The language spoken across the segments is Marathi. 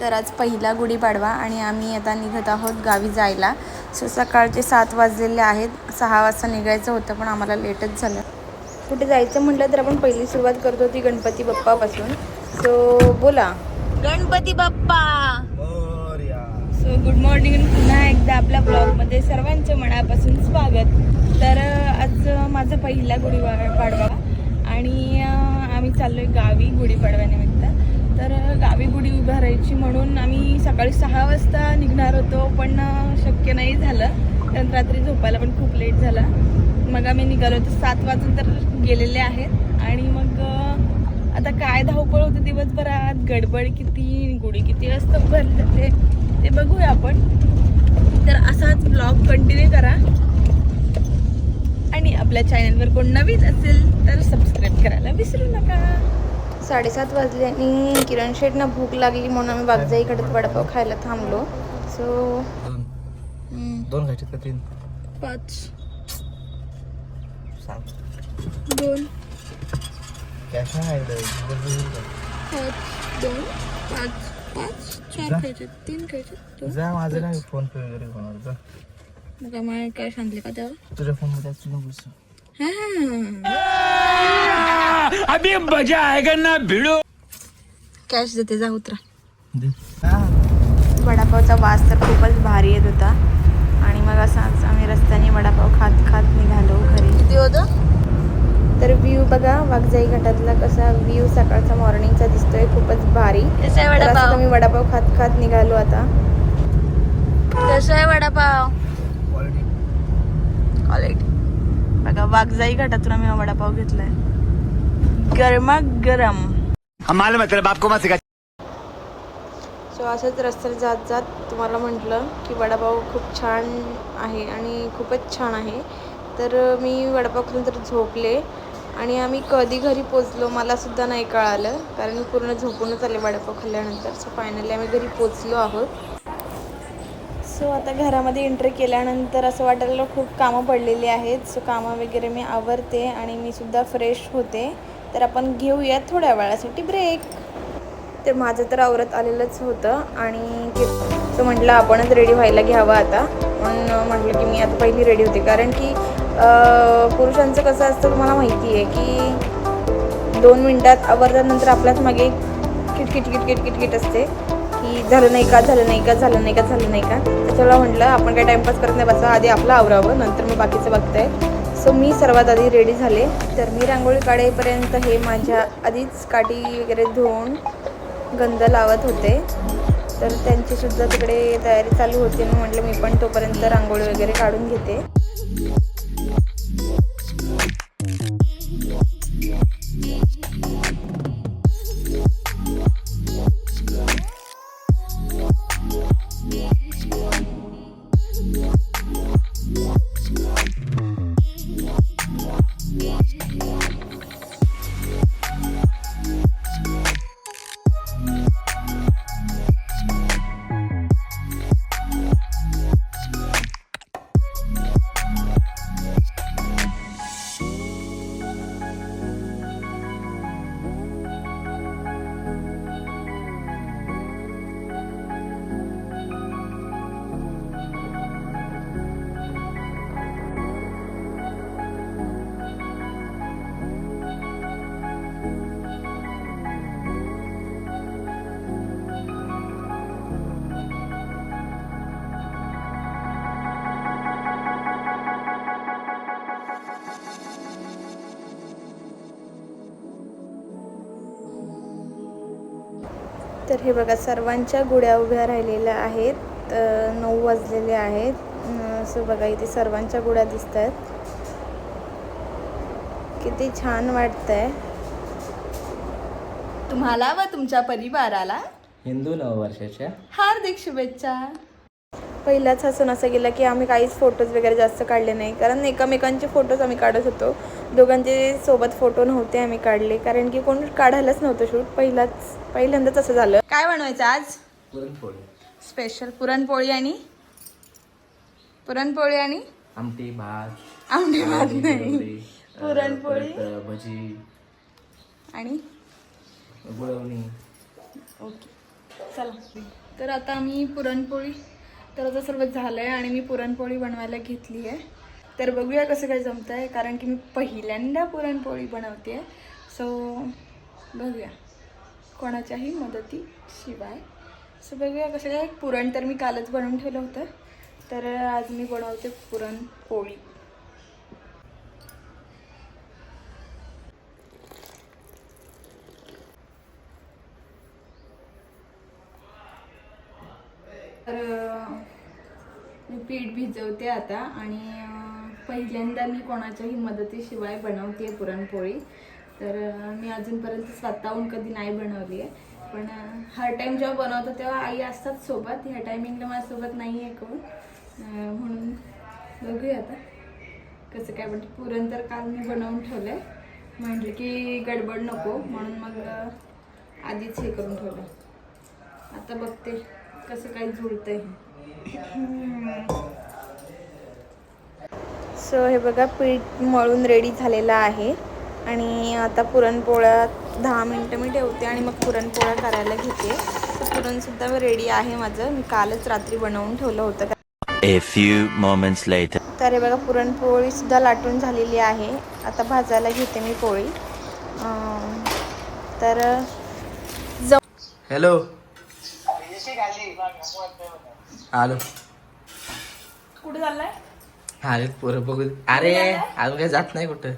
तर आज पहिला गुढीपाडवा आणि आम्ही आता निघत आहोत गावी जायला. सो सकाळचे सात वाजलेले आहेत. सहा वाजता निघायचं होतं पण आम्हाला लेटच झालं. कुठे जायचं म्हटलं तर आपण पहिली सुरुवात करतो ती गणपती बाप्पापासून सो बोला. Ganpati Bappa! So good morning पुन्हा एकदा आपल्या ब्लॉगमध्ये सर्वांचं मनापासून स्वागत. तर आज माझा पहिला गुढी पाडवा. आणि आम्ही चाललो आहे गावी गुढीपाडव्यानिमित्त तर गावी गुढी उभारायची म्हणून आम्ही सकाळी सहा वाजता निघणार होतो पण शक्य नाही झालं. कारण रात्री झोपायला पण खूप लेट झाला. मग आम्ही निघालो होतो सात वाजून तर गेलेले आहेत. आणि मग आता काय धावपळ होते दिवसभरात? गडबड किती गुढी किती असतं भरलं ते ते बघूया आपण. तर असाच ब्लॉग कंटिन्यू करा. आणि आपल्या चॅनलवर कोण नवीन असेल तर सबस्क्राईब करायला विसरू नका. साडेसात वाजले आणि किरण शेटना भूक लागली म्हणून आम्ही बागजाईकडे वडापाव खायला थांबलो. सो दोन. खायचे का तीन? पाच. दोन. पाच. दोन. पाच. पाच. चार खायचे तीन खायचे जा माझं नाही फोन पे वगैरे होणार जा. मग काय सांगले का तेव्हा तुझ्या फोनमध्ये असतील ना पैसे कॅश देते जा उतरा. दे. हा वडापावचा वास तर खूपच भारी येत होता. आणि मग असाच आम्ही रस्त्याने वडापाव खात खात निघालो घरी. किती होतं? तर व्ह्यू बघा वाघजाई घाटातला कसा व्ह्यू सकाळचा मॉर्निंगचा दिसतोय खूपच भारी. कसा आहे तर असंच वडापाव? आम्ही वडापाव खात खात निघालो आता. कसा आहे वडापाव? क्वालिटी बघा वाघजाई घाटातून आम्ही हा वडापाव घेतलाय. गरमा गरम हम मालूम है तेरे बाप को मत सिखा सो असंच रस्त्याला जात जात तुम्हाला म्हटलं की वडापाव खूप छान आहे आणि खूपच छान आहे. तर मी वडापाव खाऊन तर झोपले आणि आम्ही कधी घरी पोचलो मला सुद्धा नाही कळालं. कारण पूर्ण झोपूनच आले वडापाव खाल्ल्यानंतर. सो फायनली आम्ही घरी पोचलो आहोत. सो आता घरामध्ये एंट्री केल्यानंतर असं वाटायला खूप कामं पडलेली आहेत. सो कामं वगैरे मी आवरते आणि मी सुद्धा फ्रेश होते. तर आपण घेऊया थोड्या वेळासाठी ब्रेक तर माझं तर आवरत आलेलंच होतं आणि सो म्हटलं आपणच रेडी व्हायला घ्यावं आता. म्हणून म्हटलं की मी आता पहिली रेडी होते. कारण की पुरुषांचं कसं असतं तुम्हाला माहिती आहे की दोन मिनटात आवरल्यानंतर आपल्याच मागे किटकिट किटकिट किटकिट असते. की झालं नाही का झालं नाही का झालं नाही का झालं नाही का. त्याच्यामुळे म्हटलं आपण काय टाईमपास करत नाही बसा आधी आपलं आवरावं नंतर मग बाकीचं बघताय. सो मी सर्वात आधी रेडी झाले. तर मी रांगोळी काढेपर्यंत हे माझ्या आधीच काठी वगैरे धुवून गंध लावत होते. तर त्यांचीसुद्धा तिकडे तयारी चालू होती मग म्हटलं मी पण तोपर्यंत रांगोळी वगैरे काढून घेते. तर हे बघा सर्वांच्या गुड्या उभ्या राहिलेल्या आहेत. नऊ वाजलेले आहेत. असं बघा इथे सर्वांच्या गुड्या दिसत आहेत किती छान वाटतंय. तुम्हाला व तुमच्या परिवाराला हिंदू नववर्षाच्या हार्दिक शुभेच्छा. पहिलाच हा सण असा गेला की आम्ही काहीच फोटोज वगैरे जास्त काढले नाही. कारण एकामेकांचे फोटोज आम्ही काढत होतो. दोघांचे सोबत फोटो नव्हते आम्ही काढले कारण की कोण काढायलाच नव्हतं शूट. पहिलाच पहिल्यांदाच असं झालं. काय बनवायचं आज? पुरणपोळी. स्पेशल पुरणपोळी आणि? पुरणपोळी आणि? आमटी भात. आमटी भात नाही. पुरणपोळी. भजी. आणि? गुळवणी ओके. चला. तर आता मी पुरणपोळी तर आता सर्व झालं आहे आणि मी पुरणपोळी बनवायला घेतली आहे तर बघूया कसं काय जमतं आहे कारण की मी पहिल्यांदा पुरणपोळी बनवते आहे सो बघूया. कोणाच्याही मदतीशिवाय. सो बघूया कसं काय. पुरण तर मी कालच बनवून ठेवलं होतं. तर आज मी बनवते पुरणपोळी. तर मी पीठ भिजवते आता आणि पहिल्यांदा मी कोणाच्याही मदतीशिवाय बनवते पुरणपोळी. तर मी अजूनपर्यंत स्वतःहून कधी नाही बनवली आहे पण हर टाईम जेव्हा बनवतो तेव्हा आई असतात सोबत. ह्या टायमिंगला माझ्यासोबत नाही आहे कोण म्हणून बघूया आता कसं काय पण पुरण तर काल मी बनवून ठेवलं आहे म्हटलं की गडबड नको. म्हणून मग आधीच हे करून ठेवलं आता बघते कसं काय जुळतंय सो हे बघा पीठ मळून रेडी झालेलं आहे. आणि आता पुरणपोळ्या दहा मिनटं मी ठेवते आणि मग पुरणपोळ्या करायला घेते. तर पुरणसुद्धा रेडी आहे माझं. मी कालच रात्री बनवून ठेवलं होतं A few moments later. तर हे बघा पुरणपोळी सुद्धा लाटून झालेली आहे. आता भाजायला घेते मी पोळी. तर ज हॅलो आलो. कुठे चाललाय? अरे पोरं बघू अरे अजून काही जात नाही कुठं?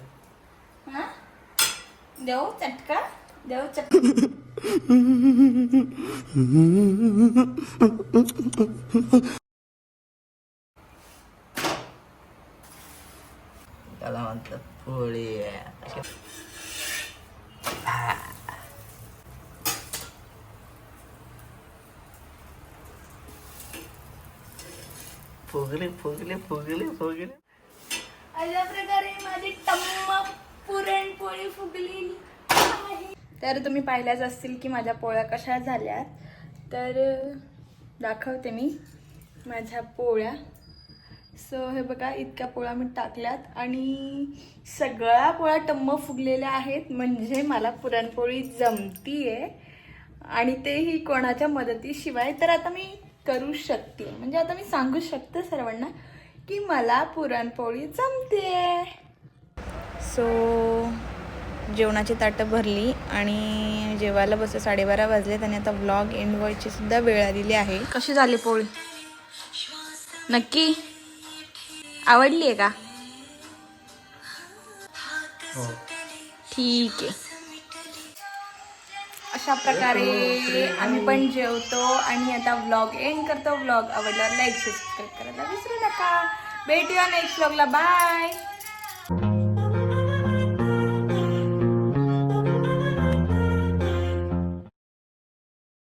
देऊ चटका देऊ चटका त्याला म्हणतात पोळी फुगले फुगले फुगले फुगले. अशा प्रकारे माझी टम्म पुरणपोळी फुगलेली आहे. तर तुम्ही पाहिल्याच असतील की माझ्या पोळ्या कशा झाल्या तर दाखवते मी माझ्या पोळ्या. सो हे बघा इतक्या पोळ्या मी टाकल्यात आणि सगळ्या पोळ्या टम्म फुगलेल्या आहेत. म्हणजे मला पुरणपोळी जमतीये. आणि तेही कोणाच्या मदतीशिवाय. तर आता मी करू शकते. म्हणजे आता मी सांगू शकते सर्वांना की मला पुरणपोळी जमते. सो जेवणाची ताटं भरली आणि जेवायला बस साडेबारा वाजलेत आणि आता व्लॉग एंड व्हायची सुद्धा वेळ आलेली आहे. कशी झाली पोळी? नक्की? आवडली आहे का ठीक. आहे अशा प्रकारे आम्ही पण जेवतो आणि आता व्लॉग एंड करतो. व्लॉग आवडला लाईक सबस्क्राईब करायला विसरू नका. भेटूया नेक्स्ट व्लॉगला बाय